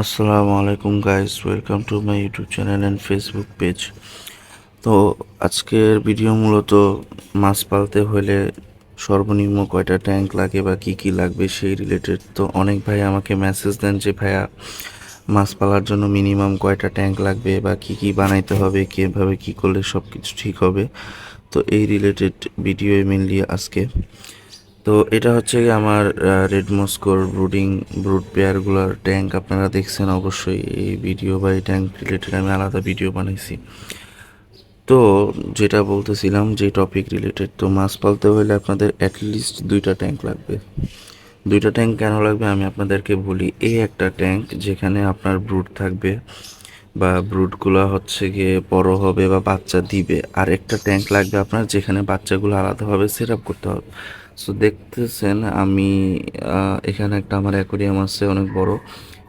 আসসালামু আলাইকুম guys welcome to my YouTube channel and Facebook page তো আজকের ভিডিও মূলত মাছ পালতে হলে সর্বনিম্ন কয়টা ট্যাঙ্ক লাগে বা কি কি লাগবে সেই রিলেটেড তো অনেক ভাই আমাকে মেসেজ দেন যে, ভাইয়া, মাছ পালার জন্য মিনিমাম কয়টা ট্যাঙ্ক লাগবে বা কি কি বানাইতে হবে, কীভাবে কি করলে সব কিছু ঠিক হবে? তো এই রিলেটেড ভিডিও মেনলি আজকে। তো এটা হচ্ছে আমার রেড মস্কোর ব্রুডিং ব্রুড পেয়ারগুলোর ট্যাঙ্ক আপনারা দেখছেন অবশ্যই। এই ভিডিও বা এই ট্যাঙ্ক রিলেটেড আমি আলাদা ভিডিও বানাইছি। তো যেটা বলতেছিলাম যে টপিক রিলেটেড তো মাছ পালতে হলে আপনাদের অ্যাটলিস্ট দুইটা ট্যাঙ্ক লাগবে। দুইটা ট্যাঙ্ক কেন লাগবে আমি আপনাদেরকে বলি। এই একটা ট্যাঙ্ক যেখানে আপনার ব্রুড থাকবে। বা ব্রুডগুলো হচ্ছে গিয়ে বড় হবে বা বাচ্চা দিবে। আর একটা ট্যাঙ্ক লাগবে আপনার যেখানে বাচ্চাগুলো আলাদাভাবে সেট আপ করতে হবে। সো দেখতেছেন আমি এখানে একটা আমার অ্যাকোরিয়াম আছে, অনেক বড়।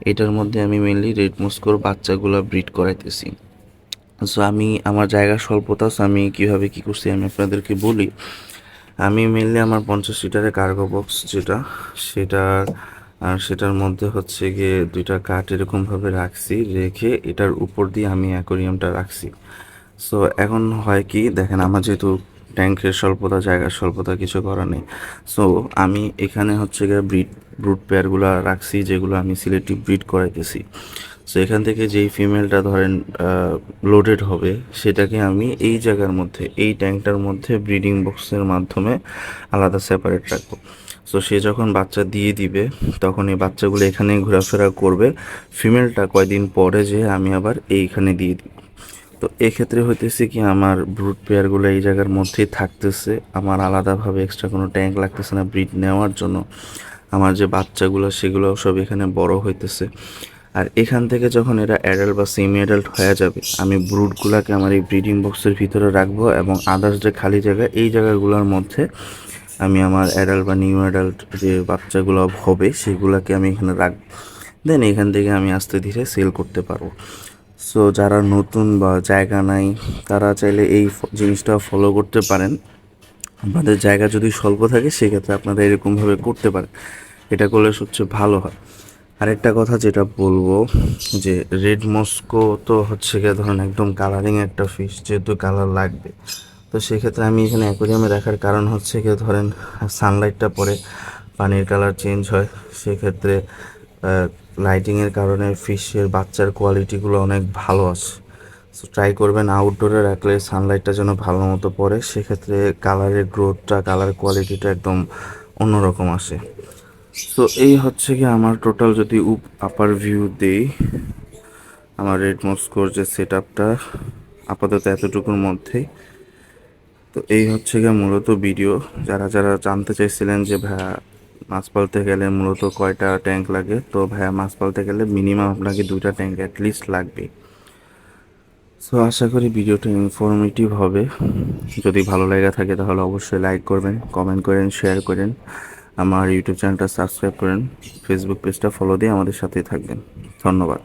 এটার মধ্যে আমি মেনলি রেড মস্কোর বাচ্চাগুলো ব্রিড করাইতেছি। সো আমি, আমার জায়গা স্বল্পতা আমি কীভাবে কি করছি আমি আপনাদেরকে বলি। আমি মেনলি আমার পঞ্চাশ লিটারের কার্গো বক্স যেটা, সেটার আর সেটার মধ্যে হচ্ছে গিয়ে দুইটা কাঠ এরকমভাবে রাখছি, রেখে এটার উপর দিয়ে আমি অ্যাকোরিয়ামটা রাখছি। সো এখন হয় কি, দেখেন আমার যেহেতু ট্যাঙ্কের স্বল্পতা, জায়গার স্বল্পতা কিছু করা নেই। সো আমি এখানে হচ্ছে গিয়ে ব্রিড ব্রুড পেয়ারগুলো রাখছি, যেগুলো আমি সিলেক্টিভ ব্রিড করাইতেছি। সো এখান থেকে যেই ফিমেলটা ধরেন লোডেড হবে, সেটাকে আমি এই জায়গার মধ্যে, এই ট্যাঙ্কটার মধ্যে ব্রিডিং বক্সের মাধ্যমে আলাদা সেপারেট রাখব। সো সে যখন বাচ্চা দিয়ে দিবে, তখন এই বাচ্চাগুলো এখানে ঘোরাফেরা করবে। ফিমেলটা কয়দিন পরে যে আমি আবার এইখানে দিয়ে দিই। তো এক্ষেত্রে হইতেছে কি, আমার ব্রুড পেয়ারগুলো এই জায়গার মধ্যেই থাকতেছে। আমার আলাদাভাবে এক্সট্রা কোনো ট্যাঙ্ক লাগতেছে না ব্রিড নেওয়ার জন্য। আমার যে বাচ্চাগুলো, সেগুলো সব এখানে বড় হইতেছে। আর এখান থেকে যখন এরা অ্যাডাল্ট বা সেমি অ্যাডাল্ট হয়ে যাবে, আমি ব্রুডগুলোকে আমার এই ব্রিডিং বক্সের ভিতরে রাখব এবং আদার্স যে খালি জায়গা, এই জায়গাগুলোর মধ্যে আমি আমার অ্যাডাল্ট বা নিউ অ্যাডাল্ট যে বাচ্চাগুলো হবে, সেগুলোকে আমি এখানে রাখব। দেন এখান থেকে আমি আস্তে ধীরে সেল করতে পারব। সো যারা নতুন বা জায়গা নাই, তারা চাইলে এই জিনিসটা ফলো করতে পারেন। আপনাদের জায়গা যদি স্বল্প থাকে, সেক্ষেত্রে আপনারা এরকমভাবে করতে পারেন। এটা করলে সবচেয়ে ভালো হয়। আরেকটা কথা যেটা বলব, যে রেড মস্কো তো হচ্ছে গিয়ে ধরেন একদম কালারিং একটা ফিশ যেহেতু কালার লাগবে। তো সেক্ষেত্রে আমি এখানে অ্যাকোরিয়ামে রাখার কারণ হচ্ছে গিয়ে ধরেন সানলাইটটা পরে পানির কালার চেঞ্জ হয়। সেক্ষেত্রে লাইটিংয়ের কারণে ফিশের বাচ্চার কোয়ালিটিগুলো অনেক ভালো আছে। সো ট্রাই করবেন আউটডোরে রাখলে সানলাইটটা যেন ভালো মতো পড়ে সেক্ষেত্রে কালারের গ্রোথটা কালার কোয়ালিটিটা একদম অন্যরকম আসে। সো এই হচ্ছে কি আমার টোটাল যদি উপ আপার ভিউ দেই, আমার রেড মস্কোর যে সেট আপটা আপাতত এতটুকুর মধ্যেই তো এই হচ্ছে গিয়ে মূলত ভিডিও যারা যারা জানতে চাইছিলেন যে ভাইয়া মাছ পালতে গেলে মূলত কয়টা ট্যাঙ্ক লাগে, তো ভাইয়া মাছ পালতে গেলে মিনিমাম আপনাকে দুইটা ট্যাঙ্ক অ্যাটলিস্ট লাগবে সো আশা করি ভিডিওটা ইনফরমেটিভ হবে। যদি ভালো লেগে থাকে তাহলে অবশ্যই লাইক করবেন কমেন্ট করেন শেয়ার করেন। আমার ইউটিউব চ্যানেলটা সাবস্ক্রাইব করেন ফেসবুক পেজটা ফলো দিয়ে আমাদের সাথেই থাকবেন। ধন্যবাদ।